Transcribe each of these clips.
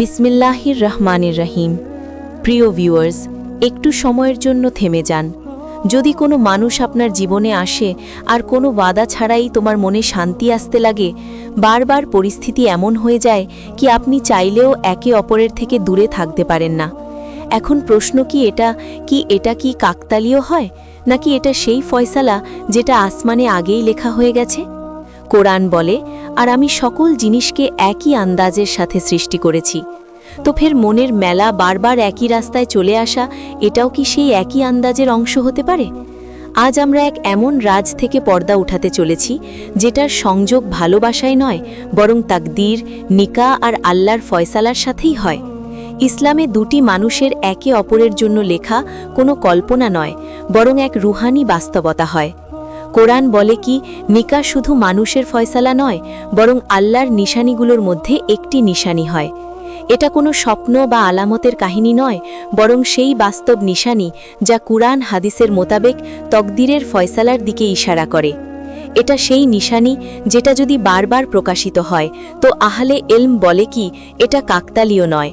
বিসমিল্লাহির রহমানির রহিম। প্রিয় ভিউয়ার্স একটু সময়ের জন্য থেমে যান। যদি কোনো মানুষ আপনার জীবনে আসে, আর কোনো বাধা ছাড়াই তোমার মনে শান্তি আসতে লাগে, বারবার পরিস্থিতি এমন হয়ে যায় কি আপনি চাইলেও একে অপরের থেকে দূরে থাকতে পারেন না। এখন প্রশ্ন কি এটা কি এটা কি কাকতালীয় হয়, নাকি এটা সেই ফয়সালা যেটা আসমানে আগেই লেখা হয়ে গেছে? কোরআন বলে, আর আমি সকল জিনিসকে একই আন্দাজের সাথে সৃষ্টি করেছি। তো ফের মনের মেলা বারবার একই রাস্তায় চলে আসা, এটাও কি সেই একই আন্দাজের অংশ হতে পারে? আজ আমরা এক এমন রাজ থেকে পর্দা উঠাতে চলেছি, যেটার সংযোগ ভালোবাসায় নয়, বরং তাকদীর, নিকা আর আল্লাহর ফয়সালার সাথেই হয়। ইসলামে দুটি মানুষের একে অপরের জন্য লেখা কোনো কল্পনা নয়, বরং এক রুহানি বাস্তবতা হয়। কোরআন বলে কি নিকা শুধু মানুষের ফয়সালা নয়, বরং আল্লাহর নিশানিগুলোর মধ্যে একটি নিশানি হয়। এটা কোনো স্বপ্ন বা আলামতের কাহিনী নয়, বরং সেই বাস্তব নিশানি যা কুরআন হাদিসের মোতাবেক তকদিরের ফয়সালার দিকে ইশারা করে। এটা সেই নিশানি যেটা যদি বারবার প্রকাশিত হয়, তো আহলে এলম বলে কি, এটা কাকতালীয় নয়।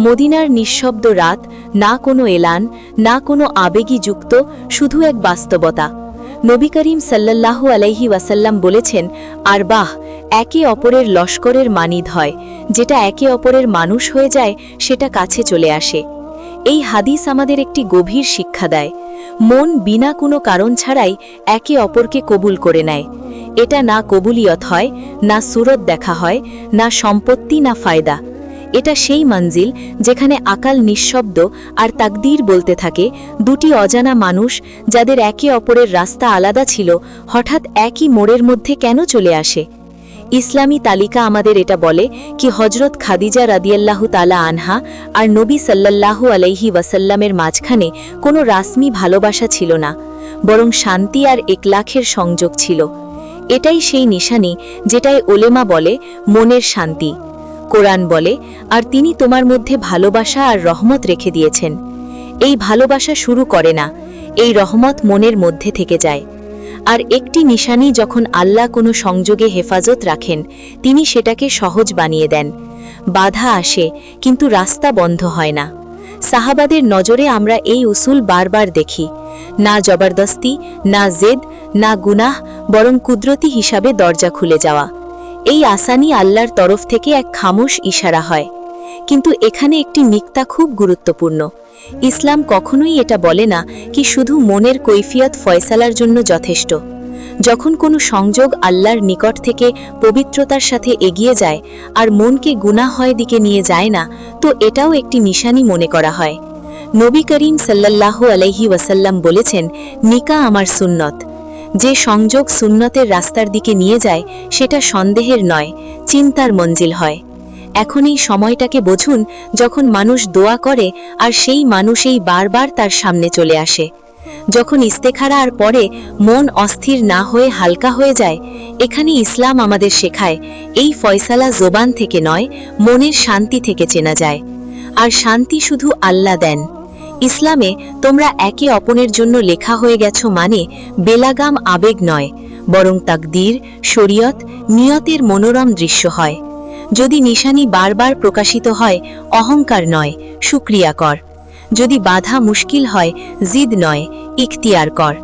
মদিনার নিঃশব্দ রাত, না কোনো এলান, না কোনো আবেগী যুক্ত শুধু এক বাস্তবতা। নবী করিম সাল্লাল্লাহু আলাইহি ওয়াসাল্লাম বলেছেন, আর বাহ, একে অপরের লস্করের মানিদ হয়। যেটা একে অপরের মানুষ হয়ে যায়, সেটা কাছে চলে আসে। এই হাদিস আমাদের একটি গভীর শিক্ষা দেয়। মন বিনা কোনো কারণ ছাড়াই একে অপরকে কবুল করে নেয়। এটা না কবুলিয়ত হয়, না সুরত দেখা হয়, না সম্পত্তি, না ফায়দা। এটা সেই মঞ্জিল যেখানে আকাল নিঃশব্দ আর তাকদীর বলতে থাকে, দুটি অজানা মানুষ যাদের একে অপরের রাস্তা আলাদা ছিল, হঠাৎ একই মোড়ের মধ্যে কেন চলে আসে? ইসলামী তালিকা আমাদের এটা বলে কি হজরত খাদিজা রাদিয়াল্লাহু তালা আনহা আর নবী সাল্লাল্লাহু আলাইহি ওয়াসাল্লামের মাঝখানে কোনো রাসমি ভালোবাসা ছিল না, বরং শান্তি আর একলাখের সংযোগ ছিল। এটাই সেই নিশানি যেটাই ওলেমা বলে মনের শান্তি। কোরআন বলে, আর তিনি তোমার মধ্যে ভালোবাসা আর রহমত রেখে দিয়েছেন। এই ভালোবাসা শুরু করে না, এই রহমত মনের মধ্যে থেকে যায়। আর একটি নিশানি যখন আল্লাহ কোনো সংযোগে হেফাজত রাখেন, তিনি সেটাকে সহজ বানিয়ে দেন। বাধা আসে, কিন্তু রাস্তা বন্ধ হয় না। সাহাবাদের নজরে আমরা এই উসুল বারবার দেখি। না জবরদস্তি, না জেদ, না গুনাহ, বরং কুদরতি হিসাবে দরজা খুলে যাওয়া। এই আসানি আল্লাহর তরফ থেকে এক খামোশ ইশারা হয়। কিন্তু এখানে একটি নিক্তা খুব গুরুত্বপূর্ণ। ইসলাম কখনোই এটা বলে না কি শুধু মনের কৈফিয়ত ফয়সালার জন্য যথেষ্ট। যখন কোনো সংযোগ আল্লাহর নিকট থেকে পবিত্রতার সাথে এগিয়ে যায় আর মনকে গুনাহ হয় দিকে নিয়ে যায় না, তো এটাও একটি নিশানি মনে করা হয়। নবী করিম সাল্লাল্লাহু আলাইহি ওয়াসাল্লাম বলেছেন, নিকা আমার সুন্নত। যে সংযোগ সুন্নতের রাস্তার দিকে নিয়ে যায়, সেটা সন্দেহের নয়, চিন্তার মঞ্জিল হয়। এখন এই সময়টাকে বুঝুন, যখন মানুষ দোয়া করে, আর সেই মানুষেই বারবার তার সামনে চলে আসে। যখন ইস্তেখারা আর পরে মন অস্থির না হয়ে হালকা হয়ে যায়, এখানে ইসলাম আমাদের শেখায়, এই ফয়সালা জোবান থেকে নয়, মনের শান্তি থেকে চেনা যায়। আর শান্তি শুধু আল্লাহ দেন। ইসলামে তোমরা একে অপরের জন্য লেখা হয়ে গেছো মানে বেলাগাম আবেগ নয়, বরং তাকদীর, শরীয়ত, নিয়তের মনোরম দৃশ্য হয়। যদি নিশানি বারবার প্রকাশিত হয়, অহংকার নয়, সুক্রিয়া কর। যদি বাধা মুশকিল হয়, জিদ নয়, ইখতিয়ার কর।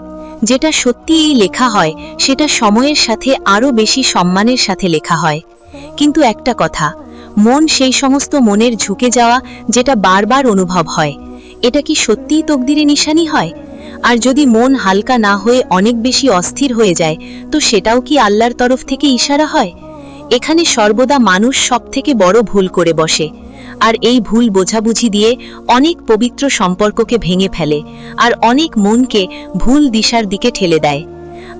যেটা সত্যিই লেখা হয়, সেটা সময়ের সাথে আরও বেশি সম্মানের সাথে লেখা হয়। কিন্তু একটা কথা, মন সেই সমস্ত মনের ঝুঁকে যাওয়া যেটা বারবার অনুভব হয়। এটা কি সত্যিই তকদিরে নিশানি হয়? আর যদি মন হালকা না হয়ে অনেক বেশি অস্থির হয়ে যায়, তো সেটাও কি আল্লাহর তরফ থেকে ইশারা হয়? এখানে সর্বদা মানুষ সব থেকে বড় ভুল করে বসে। আর এই ভুল বোঝাবুঝি দিয়ে অনেক পবিত্র সম্পর্ককে ভেঙে ফেলে, আর অনেক মনকে ভুল দিশার দিকে ঠেলে দেয়।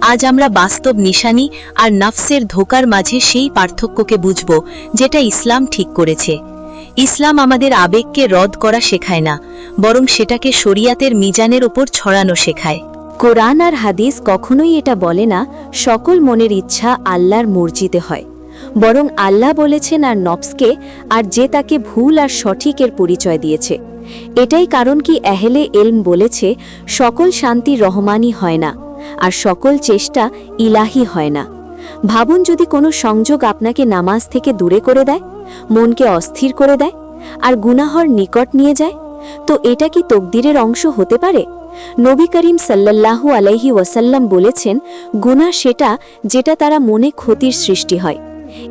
আজ আমরা বাস্তব নিশানি আর নফসের ধোকার মাঝে সেই পার্থক্যকে বুঝব, যেটা ইসলাম ঠিক করেছে। ইসলাম আমাদের আবেগকে রদ করা শেখায় না, বরং সেটাকে শরিয়াতের মিজানের ওপর ছড়ানো শেখায়। কোরআন আর হাদিস কখনোই এটা বলে না, সকল মনের ইচ্ছা আল্লাহর মর্জিতে হয়। বরং আল্লাহ বলেছেন আর নবসকে আর যে তাকে ভুল আর সঠিকের পরিচয় দিয়েছে। এটাই কারণ কি এহেলে এলম বলেছে, সকল শান্তি রহমানই হয় না, আর সকল চেষ্টা ইলাহি হয় না। ভাবুন যদি কোনো সংযোগ আপনাকে নামাজ থেকে দূরে করে দেয়। মনকে অস্থির করে দেয় আর গুনাহর নিকট নিয়ে যায়। তো এটা কি তকদিরের অংশ হতে পারে? নবী করিম সাল্লাল্লাহু আলাইহি ওয়াসাল্লাম বলেছেন, গুনাহ সেটা যেটা তারা মনে ক্ষতির সৃষ্টি হয়।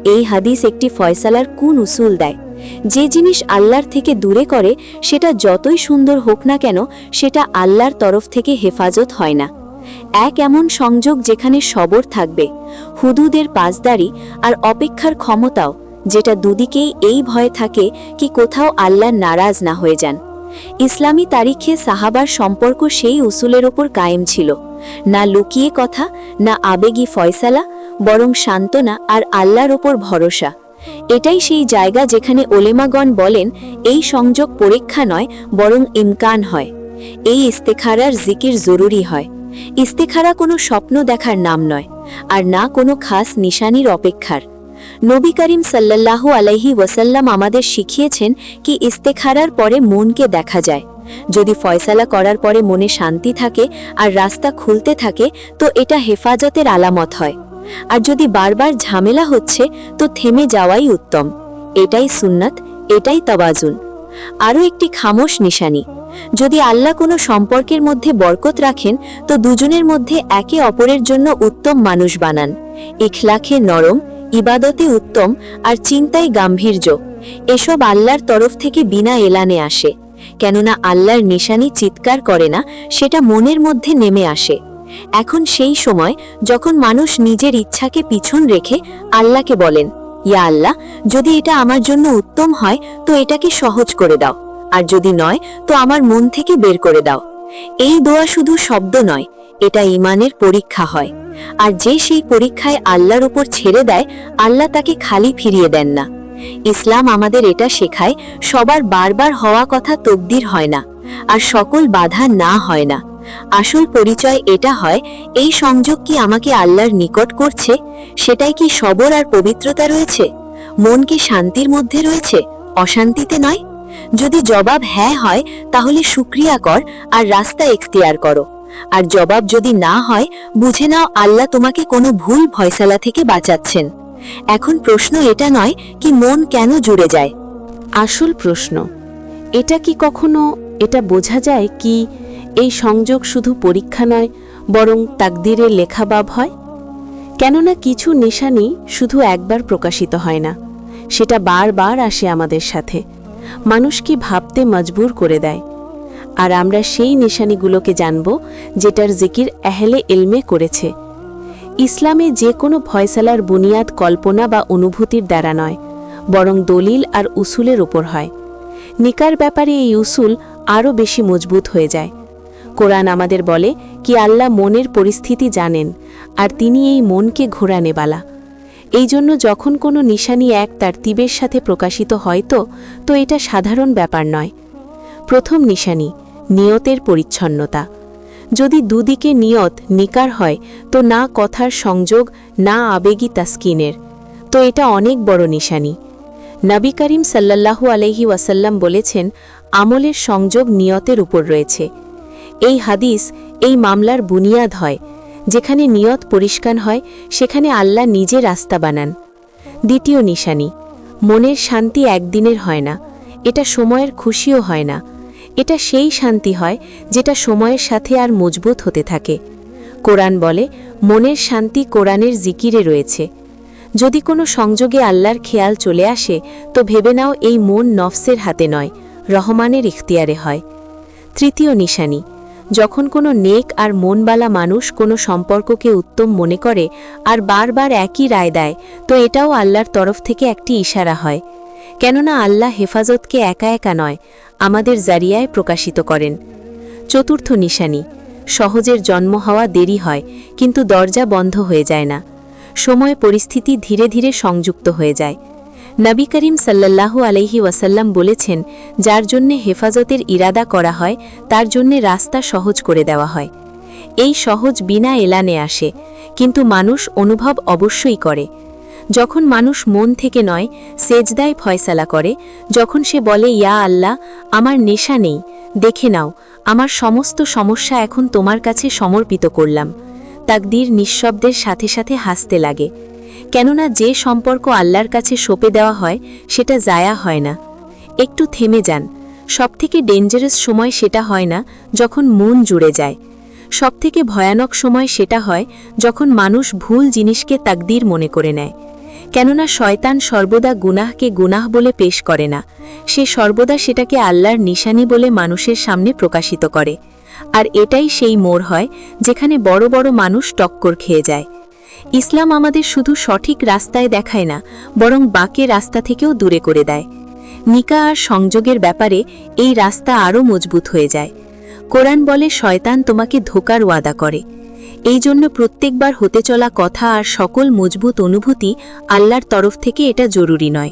এই হাদিস একটি ফয়সালার কোন উসুল দেয়? যে জিনিস আল্লাহর থেকে দূরে করে, সেটা যতই সুন্দর হোক না কেন, সেটা আল্লাহর তরফ থেকে হেফাজত হয় না। এক এমন সংযোগ যেখানে সবর থাকবে, হুদুদের পাজদারি আর অপেক্ষার ক্ষমতাও। যেটা দুদিকেই এই ভয় থাকে কি কোথাও আল্লাহ নারাজ না হয়ে যান। ইসলামী তারিখে সাহাবার সম্পর্ক সেই উসুলের ওপর কায়েম ছিল। না লুকিয়ে কথা, না আবেগী ফয়সালা, বরং সান্ত্বনা আর আল্লাহর ওপর ভরসা। এটাই সেই জায়গা যেখানে ওলেমাগণ বলেন, এই সংযোগ পরীক্ষা নয়, বরং ইমকান হয়। এই ইস্তেখারার জিকির জরুরি হয়। ইস্তেখারা কোনো স্বপ্ন দেখার নাম নয়, আর না কোনো খাস নিশানির অপেক্ষার। নবী করিম সাল্লাল্লাহু আলাইহি ওয়াসাল্লাম আমাদের শিখিয়েছেন কি ইস্তেখারার পরে মনকে দেখা যায়। যদি ফয়সালা করার পরে মনে শান্তি থাকে আর রাস্তা খুলতে থাকে, তো এটা হেফাজতের আলামত হয়। আর যদি বারবার ঝামেলা হচ্ছে, তো থেমে যাওয়াই উত্তম। এটাই সুন্নাত, এটাই তবাজুন আরও একটি খামোশ নিশানি। যদি আল্লাহ কোনো সম্পর্কের মধ্যে বরকত রাখেন, তো দুজনের মধ্যে একে অপরের জন্য উত্তম মানুষ বানান। ইখলাখে নরম ইবাদতে উত্তম আর চিন্তায় গাম্ভীর্য। এসব আল্লাহর তরফ থেকে বিনা এলানে আসে, কেননা আল্লাহর নিশানি চিৎকার করে না, সেটা মনের মধ্যে নেমে আসে। এখন সেই সময় যখন মানুষ নিজের ইচ্ছাকে পিছন রেখে আল্লাহকে বলেন, ইয়া আল্লাহ, যদি এটা আমার জন্য উত্তম হয়, তো এটাকে সহজ করে দাও, আর যদি নয়, তো আমার মন থেকে বের করে দাও। এই দোয়া শুধু শব্দ নয় এটা ইমানের পরীক্ষা হয়। আর যে সেই পরীক্ষায় আল্লাহর উপর ছেড়ে দেয়, আল্লাহ তাকে খালি ফিরিয়ে দেন না। ইসলাম আমাদের এটা শেখায়, সবার বারবার হওয়া কথা তকদির হয় না, আর সকল বাধা না হয় না। আসল পরিচয় এটা হয়, এই সংযোগ কি আমাকে আল্লাহর নিকট করছে? সেটাই কি সবর আর পবিত্রতা রয়েছে? মন কি শান্তির মধ্যে রয়েছে? অশান্তিতে নয়? যদি জবাব হ্যাঁ হয়, তাহলে শুক্রিয়া কর, আর রাস্তা এখতিয়ার করো। আর জবাব যদি না হয়, বুঝে নাও আল্লাহ তোমাকে কোনো ভুল ভয়সালা থেকে বাঁচাচ্ছেন। এখন প্রশ্ন এটা নয় কি মন কেন জুড়ে যায়। আসল প্রশ্ন, এটা কি কখনো, এটা বোঝা যায় কি এই সংযোগ শুধু পরীক্ষা নয়, বরং তাকদিরে লেখাবাব হয়? কেননা কিছু নিশানি শুধু একবার প্রকাশিত হয় না, সেটা বারবার আসে আমাদের সাথে। মানুষকে ভাবতে মজবুর করে দেয়? আর আমরা সেই নিশানিগুলোকে জানব যেটার জিকির এহেলে এলমে করেছে। ইসলামে যে কোনো ফয়সালার বুনিয়াদ কল্পনা বা অনুভূতির দ্বারা নয়, বরং দলিল আর উসুলের ওপর হয়। নিকার ব্যাপারে এই উসুল আরও বেশি মজবুত হয়ে যায়। কোরআন আমাদের বলে কি আল্লাহ মনের পরিস্থিতি জানেন, আর তিনি এই মনকে ঘোরানেবালা এই জন্য যখন কোনো নিশানি এক তার তিবের সাথে প্রকাশিত হয় তো তো এটা সাধারণ ব্যাপার নয়। প্রথম নিশানি নিয়তের পরিচ্ছন্নতা। যদি দুদিকে নিয়ত নিকার হয়, তো না কথার সংযোগ, না আবেগী তাস্কিনের। তো এটা অনেক বড় নিশানি। নবী করিম সাল্লাল্লাহু আলহি ওয়াসাল্লাম বলেছেন, আমলের সংযোগ নিয়তের উপর রয়েছে। এই হাদিস, এই মামলার বুনিয়াদ হয়। যেখানে নিয়ত পরিষ্কার হয়, সেখানে আল্লাহ নিজে রাস্তা বানান। দ্বিতীয় নিশানি, মনের শান্তি একদিনের হয় না। এটা সময়ের খুশিও হয় না। এটা সেই শান্তি হয় যেটা সময়ের সাথে আর মজবুত হতে থাকে। কোরআন বলে, মনের শান্তি কোরআনের জিকিরে রয়েছে। যদি কোনো সংযোগে আল্লাহর খেয়াল চলে আসে, তো ভেবে নাও এই মন নফসের হাতে নয়, রহমানের ইখতিয়ারে হয়। তৃতীয় নিশানি, যখন কোনো নেক আর মনবালা মানুষ কোনো সম্পর্ককে উত্তম মনে করে আর বারবার একই রায় দেয়, তো এটাও আল্লাহর তরফ থেকে একটি ইশারা হয়। কেননা আল্লাহ হেফাজতকে একা একা নয়, আমাদের জারিয়ায় প্রকাশিত করেন। চতুর্থ নিশানি, সহজের জন্ম হওয়া দেরি হয়, কিন্তু দরজা বন্ধ হয়ে যায় না। সময় পরিস্থিতি ধীরে ধীরে সংযুক্ত হয়ে যায়। নবী করিম সাল্লাল্লাহু আলাইহি ওয়াসাল্লাম বলেছেন, যার জন্যে হেফাজতের ইরাদা করা হয়, তার জন্যে রাস্তা সহজ করে দেওয়া হয়। এই সহজ বিনা এলানে আসে, কিন্তু মানুষ অনুভব অবশ্যই করে। যখন মানুষ মন থেকে নয়, সেজদায় ফয়সালা করে, যখন সে বলে, ইয়া আল্লাহ, আমার নেশা নেই, দেখে নাও, আমার সমস্ত সমস্যা এখন তোমার কাছে সমর্পিত করলাম। তাকদির নিঃশব্দের সাথে সাথে হাসতে লাগে, কেননা যে সম্পর্ক আল্লাহর কাছে সঁপে দেওয়া হয়, সেটা জায়া হয় না। একটু থেমে যান, সবথেকে ডেঞ্জারাস সময় সেটা হয় না যখন মন জুড়ে যায়। সবথেকে ভয়ানক সময় সেটা হয় যখন মানুষ ভুল জিনিসকে তাকদির মনে করে নেয়। কেননা শয়তান সর্বদা গুনাহকে গুনাহ বলে পেশ করে না। সে সর্বদা সেটাকে আল্লাহর নিশানি বলে মানুষের সামনে প্রকাশিত করে। আর এটাই সেই মোড় হয়, যেখানে বড় বড় মানুষ টক্কর খেয়ে যায়। ইসলাম আমাদের শুধু সঠিক রাস্তায় দেখায় না, বরং বাকে রাস্তা থেকেও দূরে করে দেয়। নিকা আর সংযোগের ব্যাপারে এই রাস্তা আরও মজবুত হয়ে যায়। কোরআন বলে, শয়তান তোমাকে ধোকার ওয়াদা করে। এই জন্য প্রত্যেকবার হতে চলা কথা আর সকল মজবুত অনুভূতি আল্লাহর তরফ থেকে এটা জরুরি নয়।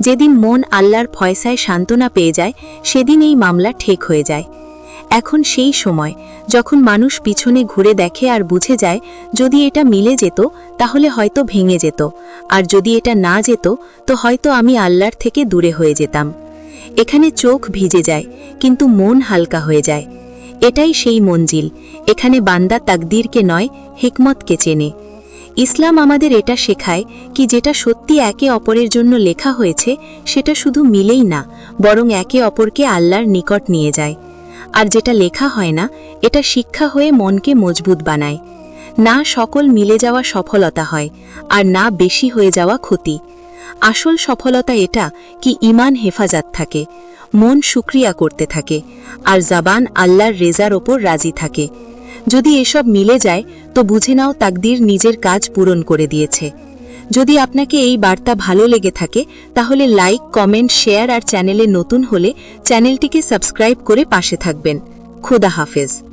যেদিন মন আল্লাহর ফয়সায় সান্ত্বনা পেয়ে যায়, সেদিন এই মামলা ঠেক হয়ে যায়। এখন সেই সময়, যখন মানুষ পিছনে ঘুরে দেখে আর বুঝে যায়, যদি এটা মিলে যেত, তাহলে হয়তো ভেঙে যেত। আর যদি এটা না যেত, তো হয়তো আমি আল্লাহর থেকে দূরে হয়ে যেতাম। এখানে চোখ ভিজে যায়, কিন্তু মন হালকা হয়ে যায়। এটাই সেই মঞ্জিল। এখানে বান্দা তাকদীরকে নয়, হিকমতকে চেনে। ইসলাম আমাদের এটা শেখায় কি যেটা সত্যি একে অপরের জন্য লেখা হয়েছে, সেটা শুধু মিলেই না, বরং একে অপরকে আল্লাহর নিকট নিয়ে যায়। আর যেটা লেখা হয় না, এটা শিক্ষা হয়ে মনকে মজবুত বানায়। না সকল মিলে যাওয়া সফলতা হয়, আর না বেশি হয়ে যাওয়া ক্ষতি। আসল সফলতা এটা কি ইমান হেফাজত থাকে, মন শুক্রিয়া করতে থাকে, আর জাবান আল্লাহর রেজার ওপর রাজি থাকে। যদি এসব মিলে যায়, তো বুঝে নাও তাকদির নিজের কাজ পূরণ করে দিয়েছে। যদি আপনাকে এই বার্তা ভালো লেগে থাকে, তাহলে লাইক, কমেন্ট, শেয়ার আর চ্যানেলে নতুন হলে চ্যানেলটিকে সাবস্ক্রাইব করে পাশে থাকবেন। খুদা হাফেজ।